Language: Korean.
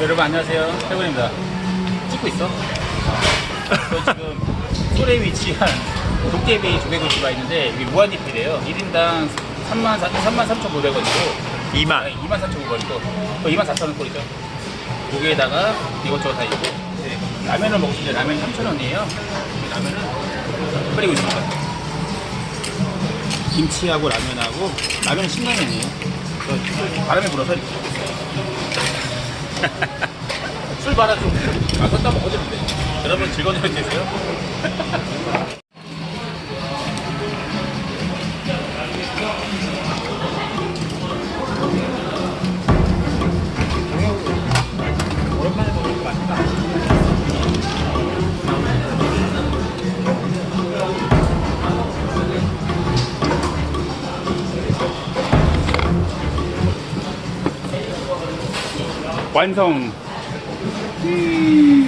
여러분 안녕하세요. 태군입니다. 찍고 있어? 저 지금 솔에 위치한 도깨비 조개구이가 있는데 이게 무한리필이에요. 1인당 3만 4, 3만 3,500원이고 2만. 2만 4,500원이고 2만 4,000원 꼴이죠. 고기에다가 이것저것 다 있고 네. 라면을 먹으시면 라면 3,000원이에요. 라면을 끓이고 있습니다. 김치하고 라면하고 라면은 신라면이에요. 저 바람에 불어서 이렇게 술 받아 좀 마셨다 먹어도 되는데 여러분 즐거운 저녁 되세요 완성 음.